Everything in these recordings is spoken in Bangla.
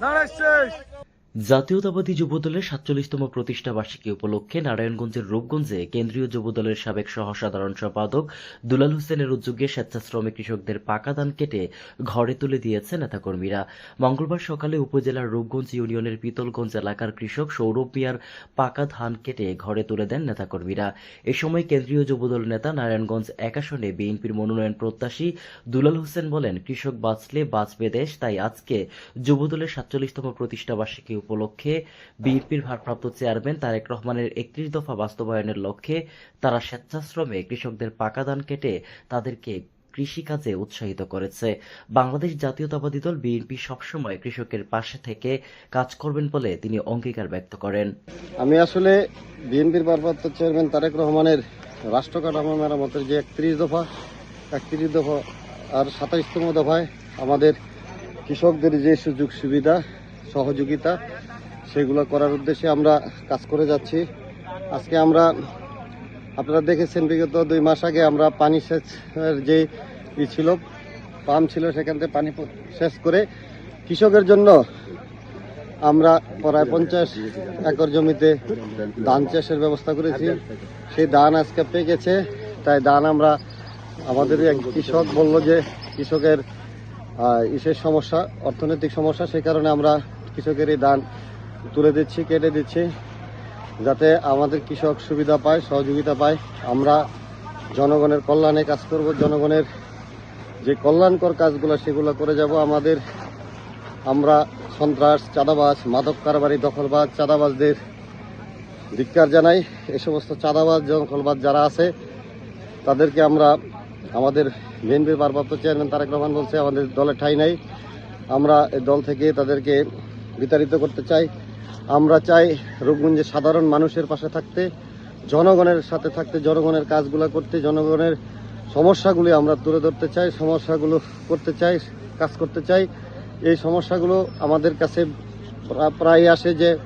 Nine, six. জাতীয়তাবাদী যুবদলের সাতচল্লিশতম প্রতিষ্ঠা বার্ষিকী উপলক্ষে নারায়ণগঞ্জের রূপগঞ্জে কেন্দ্রীয় যুবদলের সাবেক সহসাধারণ সম্পাদক দুলাল হোসেনের উদ্যোগে স্বেচ্ছাশ্রমে কৃষকদের পাকা ধান কেটে ঘরে তুলে দিয়েছে নেতাকর্মীরা। মঙ্গলবার সকালে উপজেলার রূপগঞ্জ ইউনিয়নের পিতলগঞ্জ এলাকার কৃষক সৌরভ মিয়ার পাকা ধান কেটে ঘরে তুলে দেন নেতাকর্মীরা। এ সময় কেন্দ্রীয় যুবদল নেতা নারায়ণগঞ্জ এক আসনে বিএনপির মনোনয়ন প্রত্যাশী দুলাল হোসেন বলেন, কৃষক বাঁচলে বাঁচবে দেশ, তাই আজকে যুবদলের সাতচল্লিশতম প্রতিষ্ঠা বার্ষিকী উপলক্ষে বিএনপির ভারপ্রাপ্ত চেয়ারম্যান তারেক রহমানের একত্রিশ দফা বাস্তবায়নের লক্ষ্যে তারা স্বেচ্ছাশ্রমে কৃষকদের পাকা ধান কেটে তাদেরকে কৃষিকাজে উৎসাহিত করেছে। বাংলাদেশ জাতীয়তাবাদী দল বিএনপি সবসময় কৃষকের পাশে থেকে কাজ করবেন বলে তিনি অঙ্গীকার ব্যক্ত করেন। আমি আসলে বিএনপির ভারপ্রাপ্ত চেয়ারম্যান তারেক রহমানের রাষ্ট্র কাঠামো মেরামতের যে একত্রিশ দফা একত্রিশ দফা আর সাতাইশতম দফায় আমাদের কৃষকদের যে সুযোগ সুবিধা সহযোগিতা, সেগুলো করার উদ্দেশ্যে আমরা কাজ করে যাচ্ছি। আজকে আমরা, আপনারা দেখেছেন বিগত দুই মাস আগে আমরা পানি সেচের যে ই ছিল, পাম্প ছিল, সেখান থেকে পানি সেচ করে কৃষকের জন্য আমরা প্রায় পঞ্চাশ একর জমিতে ধান চাষের ব্যবস্থা করেছি। সেই ধান আজকে পেয়ে গেছে। তাই ধান আমরা, আমাদের এক কৃষক বলল যে, কৃষকের ইসের সমস্যা, অর্থনৈতিক সমস্যা সেই কারণে আমরা কৃষকের এই ধান তুলে দিচ্ছি, কেটে দিচ্ছি, যাতে আমাদের কৃষক সুবিধা পায়, সহযোগিতা পায়। আমরা জনগণের কল্যাণে কাজ করব, জনগণের যে কল্যাণকর কাজগুলো সেগুলো করে যাব। আমাদের, আমরা সন্ত্রাস, চাঁদাবাজ, মাদক কারবারি, দখলবাজ, চাঁদাবাজদের ধিক্কার জানাই। এ সমস্ত চাঁদাবাজ, দখলবাজ যারা আছে, তাদেরকে আমরা আমাদের বিএনপির ভারপ্রাপ্ত চেয়ারম্যান তারেক রহমান বলছে, আমাদের দলে ঠাঁই নাই। আমরা এই দল থেকে তাদেরকে বিতাড়িত করতে চাই। আমরা চাই রূপগঞ্জের সাধারণ মানুষের পাশে থাকতে, জনগণের সাথে থাকতে, জনগণের কাজগুলো করতে, জনগণের সমস্যাগুলি আমরা তুলে ধরতে চাই, সমস্যাগুলো করতে চাই, কাজ করতে চাই। এই সমস্যাগুলো আমাদের কাছে প্রা- প্রায় আসে যে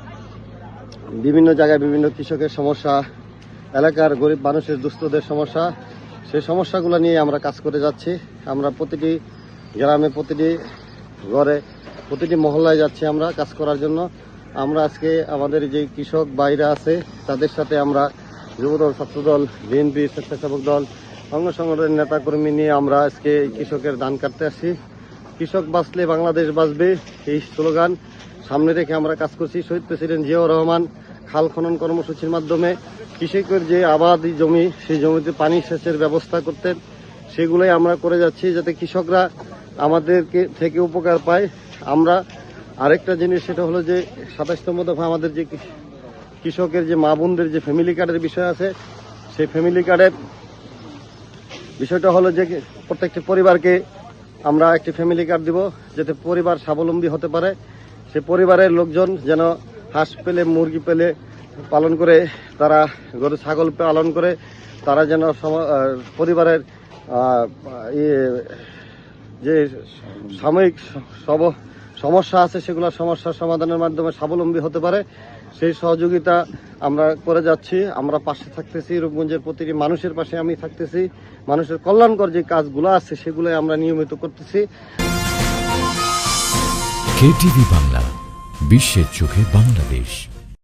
বিভিন্ন জায়গায় বিভিন্ন কৃষকের সমস্যা, এলাকার গরিব মানুষের, দুস্থদের সমস্যা, সেই সমস্যাগুলো নিয়ে আমরা কাজ করে যাচ্ছি। আমরা প্রতিটি গ্রামে, প্রতিটি ঘরে প্রতিটি মহল্লায় যাচ্ছি আমরা কাজ করার জন্য। আমরা আজকে আমাদের যে কৃষক বাইরা আছে, তাদের সাথে আমরা যুবদল, ছাত্রদল, বিএনপি, স্বেচ্ছাসেবক দল, অঙ্গ সংগঠনের নেতাকর্মী নিয়ে আমরা আজকে কৃষকের ধান কাটতে আসি কৃষক বাঁচলে বাংলাদেশ বাঁচবে, এই স্লোগান সামনে রেখে আমরা কাজ করছি। শহীদ প্রেসিডেন্ট জিয়াউর রহমান খাল খনন কর্মসূচির মাধ্যমে কৃষকের যে আবাদি জমি, সেই জমিতে পানি সেচের ব্যবস্থা করতেন। সেগুলোই আমরা করে যাচ্ছি যাতে কৃষকরা আমাদেরকে থেকে উপকার পায়। আমরা আরেকটা জিনিস সেটা হলো যে সাতাশতম দফা আমাদের যে কৃষকের যে মা বোনদের যে ফ্যামিলি কার্ডের বিষয় আছে সেই ফ্যামিলি কার্ডের বিষয়টা হলো যে প্রত্যেকটি পরিবারকে আমরা একটি ফ্যামিলি কার্ড দিব যাতে পরিবার স্বাবলম্বী হতে পারে। সে পরিবারের লোকজন যেন হাঁস পেলে মুরগি পেলে পালন করে তারা গরু ছাগল পালন করে তারা যেন পরিবারের ইয়ে, যে সাময়িক সমস্যা আছে সেগুলো সমস্যার সমাধানের মাধ্যমে স্বাবলম্বী হতে পারে, সেই সহযোগিতা আমরা করে যাচ্ছি। আমরা পাশে থাকতেছি, রূপগঞ্জের প্রতিটি মানুষের পাশে আমি থাকতেছি। মানুষের কল্যাণকর যে কাজগুলো আছে সেগুলো আমরা নিয়মিত করতেছি। বাংলা, বিশ্বের চোখে বাংলাদেশ।